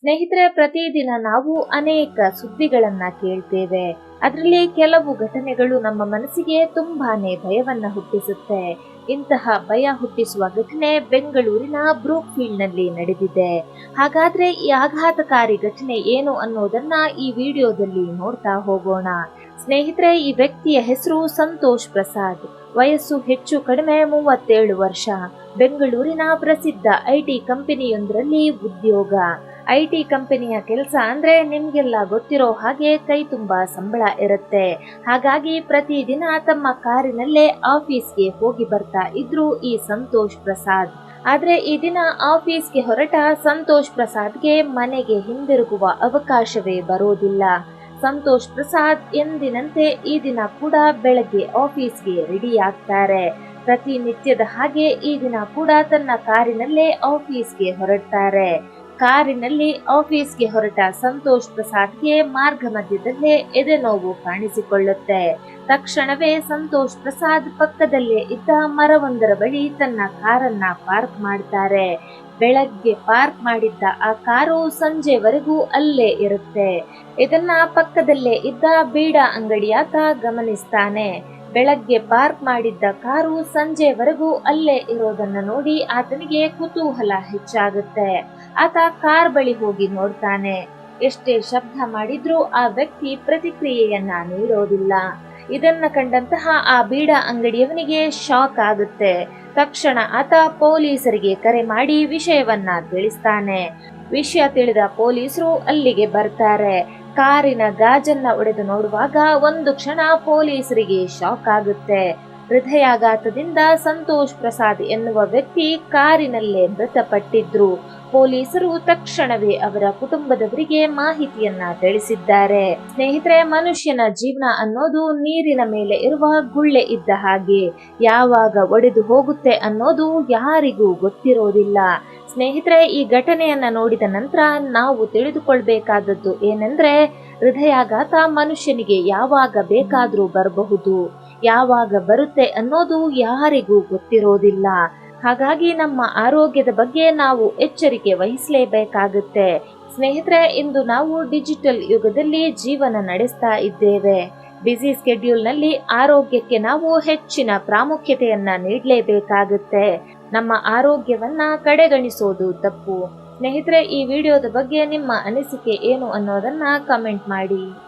ಸ್ನೇಹಿತರೆ, ಪ್ರತಿದಿನ ನಾವು ಅನೇಕ ಸುದ್ದಿಗಳನ್ನ ಕೇಳ್ತೇವೆ. ಅದರಲ್ಲಿ ಕೆಲವು ಘಟನೆಗಳು ನಮ್ಮ ಮನಸ್ಸಿಗೆ ತುಂಬಾನೇ ಭಯವನ್ನ ಹುಟ್ಟಿಸುತ್ತೆ. ಇಂತಹ ಭಯ ಹುಟ್ಟಿಸುವ ಘಟನೆ ಬೆಂಗಳೂರಿನ ಬ್ರೂಕ್ಫೀಲ್ಡ್ನಲ್ಲಿ ನಡೆದಿದೆ. ಹಾಗಾದ್ರೆ ಈ ಆಘಾತಕಾರಿ ಘಟನೆ ಏನು ಅನ್ನೋದನ್ನ ಈ ವಿಡಿಯೋದಲ್ಲಿ ನೋಡ್ತಾ ಹೋಗೋಣ. ಸ್ನೇಹಿತರೆ, ಈ ವ್ಯಕ್ತಿಯ ಹೆಸರು ಸಂತೋಷ್ ಪ್ರಸಾದ್. ವಯಸ್ಸು ಹೆಚ್ಚು ಕಡಿಮೆ ಮೂವತ್ತೇಳು ವರ್ಷ. ಬೆಂಗಳೂರಿನ ಪ್ರಸಿದ್ಧ ಐಟಿ ಕಂಪನಿಯೊಂದರಲ್ಲಿ ಉದ್ಯೋಗ. ಐಟಿ ಕಂಪನಿಯ ಕೆಲಸ ಅಂದ್ರೆ ನಿಮಗೆಲ್ಲ ಗೊತ್ತಿರೋ ಹಾಗೆ ಕೈ ತುಂಬಾ ಸಂಬಳ ಇರುತ್ತೆ. ಹಾಗಾಗಿ ಪ್ರತಿದಿನ ತಮ್ಮ ಕಾರಿನಲ್ಲೇ ಆಫೀಸ್ಗೆ ಹೋಗಿ ಬರ್ತಾ ಇದ್ರು ಈ ಸಂತೋಷ್ ಪ್ರಸಾದ್. ಆದರೆ ಈ ದಿನ ಆಫೀಸ್ಗೆ ಹೊರಟ ಸಂತೋಷ್ ಪ್ರಸಾದ್ಗೆ ಮನೆಗೆ ಹಿಂದಿರುಗುವ ಅವಕಾಶವೇ ಬರೋದಿಲ್ಲ. ಸಂತೋಷ್ ಪ್ರಸಾದ್ ಎಂದಿನಂತೆ ಈ ದಿನ ಕೂಡ ಬೆಳಗ್ಗೆ ಆಫೀಸ್ಗೆ ರೆಡಿ ಆಗ್ತಾರೆ. ಪ್ರತಿನಿತ್ಯದ ಹಾಗೆ ಈ ದಿನ ಕೂಡ ತನ್ನ ಕಾರಿನಲ್ಲೇ ಆಫೀಸ್ಗೆ ಹೊರಡ್ತಾರೆ. ಕಾರಿನಲ್ಲಿ ಆಫೀಸ್ಗೆ ಹೊರಟ ಸಂತೋಷ್ ಪ್ರಸಾದ್ಗೆ ಮಾರ್ಗ ಮಧ್ಯದಲ್ಲೇ ಎದೆನೋವು ಕಾಣಿಸಿಕೊಳ್ಳುತ್ತೆ. ತಕ್ಷಣವೇ ಸಂತೋಷ್ ಪ್ರಸಾದ್ ಪಕ್ಕದಲ್ಲೇ ಇದ್ದ ಮರವೊಂದರ ಬಳಿ ತನ್ನ ಕಾರನ್ನ ಪಾರ್ಕ್ ಮಾಡ್ತಾರೆ. ಬೆಳಗ್ಗೆ ಪಾರ್ಕ್ ಮಾಡಿದ್ದ ಆ ಕಾರು ಸಂಜೆವರೆಗೂ ಅಲ್ಲೇ ಇರುತ್ತೆ. ಇದನ್ನ ಪಕ್ಕದಲ್ಲೇ ಇದ್ದ ಬೀಡ ಅಂಗಡಿಯಾತ ಗಮನಿಸ್ತಾನೆ. ಬೆಳಗ್ಗೆ ಪಾರ್ಕ್ ಮಾಡಿದ್ದ ಕಾರು ಸಂಜೆವರೆಗೂ ಅಲ್ಲೇ ಇರೋದನ್ನ ನೋಡಿ ಆತನಿಗೆ ಕುತೂಹಲ ಹೆಚ್ಚಾಗುತ್ತೆ. ಆತ ಕಾರ್ ಬಳಿ ಹೋಗಿ ನೋಡ್ತಾನೆ. ಎಷ್ಟೇ ಶಬ್ದ ಮಾಡಿದ್ರೂ ಆ ವ್ಯಕ್ತಿ ಪ್ರತಿಕ್ರಿಯೆಯನ್ನ ನೀಡೋದಿಲ್ಲ. ಇದನ್ನ ಕಂಡಂತಹ ಆ ಬೀಡ ಅಂಗಡಿಯವನಿಗೆ ಶಾಕ್ ಆಗುತ್ತೆ. ತಕ್ಷಣ ಆತ ಪೊಲೀಸರಿಗೆ ಕರೆ ಮಾಡಿ ವಿಷಯವನ್ನ ತಿಳಿಸ್ತಾನೆ. ವಿಷಯ ತಿಳಿದ ಪೊಲೀಸರು ಅಲ್ಲಿಗೆ ಬರ್ತಾರೆ. ಕಾರಿನ ಗಾಜನ್ನ ಒಡೆದು ನೋಡುವಾಗ ಒಂದು ಕ್ಷಣ ಪೊಲೀಸರಿಗೆ ಶಾಕ್ ಆಗುತ್ತೆ. ಹೃದಯಾಘಾತದಿಂದ ಸಂತೋಷ್ ಪ್ರಸಾದ್ ಎನ್ನುವ ವ್ಯಕ್ತಿ ಕಾರಿನಲ್ಲೇ ಮೃತಪಟ್ಟಿದ್ರು. ಪೊಲೀಸರು ತಕ್ಷಣವೇ ಅವರ ಕುಟುಂಬದವರಿಗೆ ಮಾಹಿತಿಯನ್ನ ತಿಳಿಸಿದ್ದಾರೆ. ಸ್ನೇಹಿತರೆ, ಮನುಷ್ಯನ ಜೀವನ ಅನ್ನೋದು ನೀರಿನ ಮೇಲೆ ಇರುವ ಗುಳ್ಳೆ ಇದ್ದ ಹಾಗೆ. ಯಾವಾಗ ಒಡೆದು ಹೋಗುತ್ತೆ ಅನ್ನೋದು ಯಾರಿಗೂ ಗೊತ್ತಿರೋದಿಲ್ಲ. ಸ್ನೇಹಿತರೆ, ಈ ಘಟನೆಯನ್ನ ನೋಡಿದ ನಂತರ ನಾವು ತಿಳಿದುಕೊಳ್ಬೇಕಾದದ್ದು ಏನೆಂದ್ರೆ, ಹೃದಯಾಘಾತ ಮನುಷ್ಯನಿಗೆ ಯಾವಾಗ ಬೇಕಾದ್ರೂ ಬರಬಹುದು. ಯಾವಾಗ ಬರುತ್ತೆ ಅನ್ನೋದು ಯಾರಿಗೂ ಗೊತ್ತಿರೋದಿಲ್ಲ. ಹಾಗಾಗಿ ನಮ್ಮ ಆರೋಗ್ಯದ ಬಗ್ಗೆ ನಾವು ಎಚ್ಚರಿಕೆ ವಹಿಸಲೇಬೇಕಾಗುತ್ತೆ. ಸ್ನೇಹಿತರೆ, ಇಂದು ನಾವು ಡಿಜಿಟಲ್ ಯುಗದಲ್ಲಿ ಜೀವನ ನಡೆಸ್ತಾ ಇದ್ದೇವೆ. ಬ್ಯುಸಿ ಸ್ಕೆಡ್ಯೂಲ್ನಲ್ಲಿ ಆರೋಗ್ಯಕ್ಕೆ ನಾವು ಹೆಚ್ಚಿನ ಪ್ರಾಮುಖ್ಯತೆಯನ್ನ ನೀಡಲೇಬೇಕಾಗುತ್ತೆ. ನಮ್ಮ ಆರೋಗ್ಯವನ್ನ ಕಡೆಗಣಿಸೋದು ತಪ್ಪು. ಸ್ನೇಹಿತರೆ, ಈ ವಿಡಿಯೋದ ಬಗ್ಗೆ ನಿಮ್ಮ ಅನಿಸಿಕೆ ಏನು ಅನ್ನೋದನ್ನ ಕಮೆಂಟ್ ಮಾಡಿ.